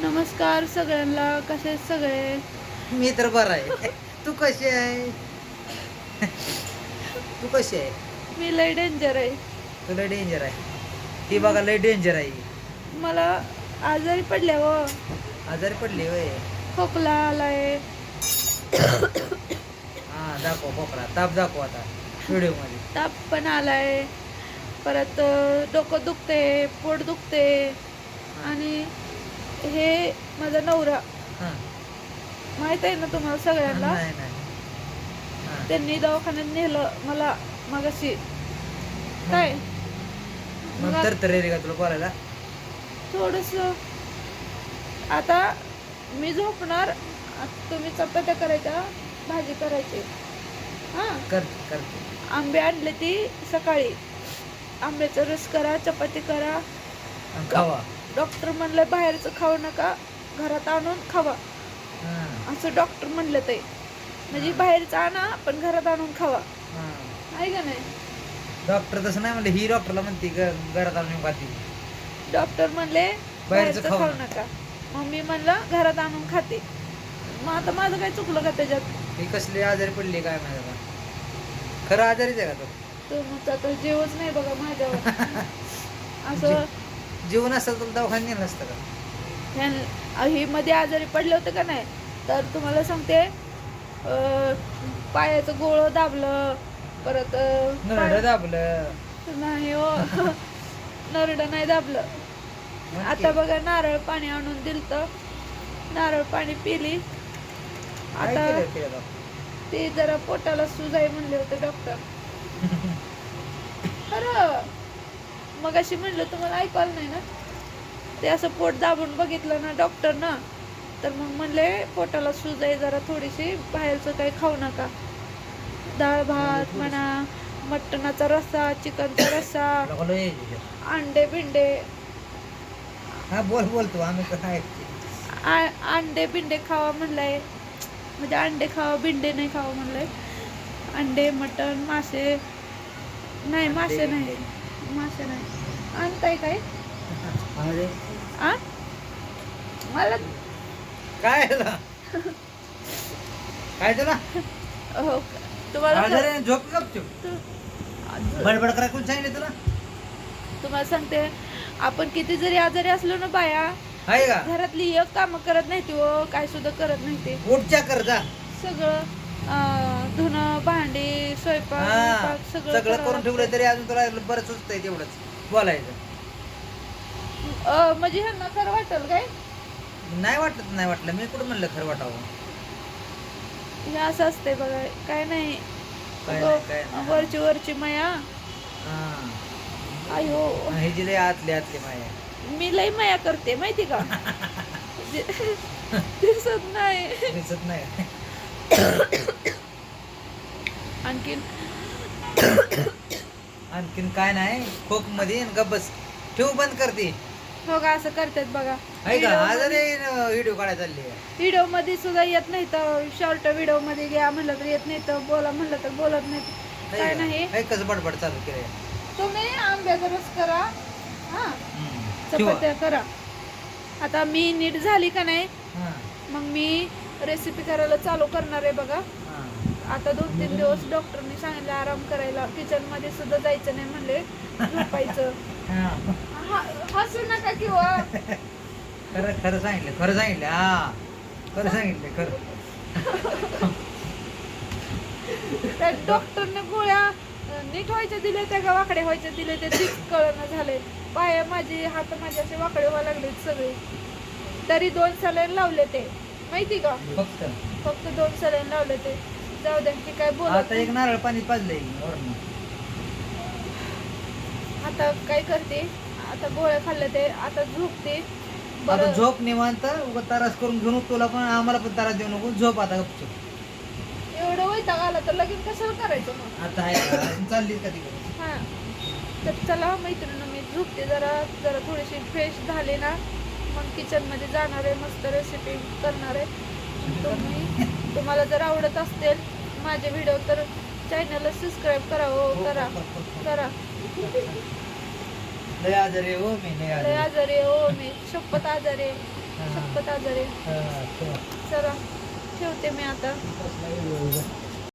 नमस्कार सगळ्यांना कसे सगळे? मी तर बरा आहे. तू कशी आहे? तू कशी आहे? मी लय डेंजर आहे. तुला डेंजर आहे. ती बघा लय डेंजर आहे. मला आजारी पडल्यावर आजारी पडली होय. खोकला आलाय. हा दाखव खोकला. ताप दाखव आता व्हिडिओमध्ये ताप पण आलाय. परत अं, डोकं दुखते पोट दुखते आणि हे माझा नवरा. हा. माहीत आहे ना तुम्हाला सगळ्यांना. त्यांनी दवाखान्यात नेलं मला मगाशी. काय? मग मग तर रे का तुला बोलायला? थोडस. आता मी झोपणार तुम्ही चपात्या करायच्या भाजी करायची. हा. कर कर. आंबे आणले ती सकाळी. आंब्याचा रस करा चपाती करा. खावा. डॉक्टर म्हणलं बाहेरचं खाऊ नका घरात आणून खावा. असं डॉक्टर म्हणलं ते. म्हणजे बाहेरचं आणा पण घरात आणून खावा. आहे का नाही? डॉक्टर तसं नाही म्हणलं ही डॉक्टरला म्हणते ग- घरात आणून खाती डॉक्टर म्हणले बाहेरचं खाऊ नका. मग मी म्हणलं घरात आणून खाते. मग आता माझं काय चुकलं का त्याच्यात? ही कसली आजारी पडली काय माहिती का खरं आजारीच आहे का तो? तर जीवच नाही बघा माझ्यावर. असं जीवन असतं तुला दवाखान्यात नेलं असतं का? ह्यान- ही मध्ये आजारी पडले होते का नाही? तर तुम्हाला सांगते अं, पायाचं गोळ दाबलं परत अं, नरड पाय- दाबलं. नाही हो. नरड नाही दाबलं. मग आता ते- बघा नारळ पाणी आणून दिलत. नारळ पाणी पिली. काय आता केलं ते जरा पोटाला सुजाई म्हणले होते डॉक्टर. मग अशी म्हणलं तुम्हाला ऐकायला नाही ना. ते असं पोट दाबून बघितलं ना डॉक्टर ना तर मग म्हणले पोटाला सुजाई जरा थोडीशी बाहेरचं काही खाऊ नका. डाळ भात म्हणा मटणाचा रस्सा चिकनचा रस्सा. अंडे बिंडे हा बोल बोल तू आम्ही अंडे बिंडे खावा म्हणलंय. म्हणजे अंडे खावा बिंडे नाही खावा म्हणलंय. अंडे मटण मासे. नाही मासे नाही. मासे नाही. आणताय काय? आ? मला काय झालं? काय तुला हो तुम्हाला आजारी झोप गपचूप तु- बडबड करा कोण सांगितलं तुला तुम्हाला सांगते आपण किती जरी आजारी असलो ना बाया आहे का? घरातली एक कामं करत नाही ती हो काय सुद्धा करत नाही ते. उठच्या कर जा सगळं अं, धुणं भांडी स्वयंपाक सगळं करून. ठेवलं तरी अजून तुला बरंच सुचतंय तेवढंच बोलायचं. अ, म्हणजे ह्यांना खरं वाटेल काय? नाही वाटत नाही वाटलं मी कुठं म्हणलं खरं वाटावं? हे असं असते बघा काय नाही. काय अगं, नाही, काय नाही. वरची वरची माया. हा. आयो. हे जी लय आतली आतली माया. मी लई माया करते माहिती का? दिसत नाही. दिसत नाही. आणखीन आणखीन काय नाही खोकमध्ये गब्बस ठेव बंद करते. हो का असं करतात बघा. आजारी व्हिडिओ काढायला चालली आहे. व्हिडिओमध्ये सुद्धा येत नाही तर शॉर्ट व्हिडिओमध्ये घ्या म्हणलं तर येत नाही तर बोला म्हणलं तर बोलत नाही. काय? नाही. कसं बडबड चालू केलंय तुम्ही आंब्याचा रस करा. हा. हम्म. ठेवा. चपात्या करा. आता मी नीट झाली का नाही? हा, मग मी रेसिपी करायला चालू करणार आहे बघा. आता दोन तीन दिवस डॉक्टरनी सांगितलं आराम करायला. किचनमध्ये सुद्धा जायचं नाही म्हणले. झोपायचं. हा. हसू नका किंवा. खरं खरं सांगितलं खरं सांगितलं हा. खरं सांगितलं खरं. त्या डॉक्टरने गोळ्या अं, नीट व्हायच्या दिल्या त्या का वाकडे व्हायच्या दिले ते तीच कळणं झाले. पाय माझे हात माझे असे वाकडे व्हायला लागले सगळे. तरी दोन सलाईन लावले ते. माहिती का? फक्त. फक्त दोन सलाईन लावले ते. जाऊ द्या की काय बोलत आता एक नारळ पाणी पाजलंय वरून. आता काय करते? आता गोळ्या खाल्ल्या ते आता झोपते. आता बरं. झोप निवांत उगा तारास करून घेऊन तुला पण आम्हाला पण तारा देऊ नको झोप आता गपचूप. एवढं वैताग आला तर लगेच कशाला करायचं मग? आता आहे का? अजून चालली का तिकडे? हा. तर चला मैत्रिणी मी झोपते जरा जरा थोडीशी फ्रेश झाले ना मग किचनमध्ये जाणार आहे मस्त रेसिपी करणार आहे. तुम्ही तुम्हाला जर आवडत असतील माझे व्हिडिओ तर चॅनलला सबस्क्राईब करा हो करा करा लय आजारी हो मी लय आजारी हो मी. शपथ आजारी हा. शपथ आजारी हा, चला. ठेवते मी आता.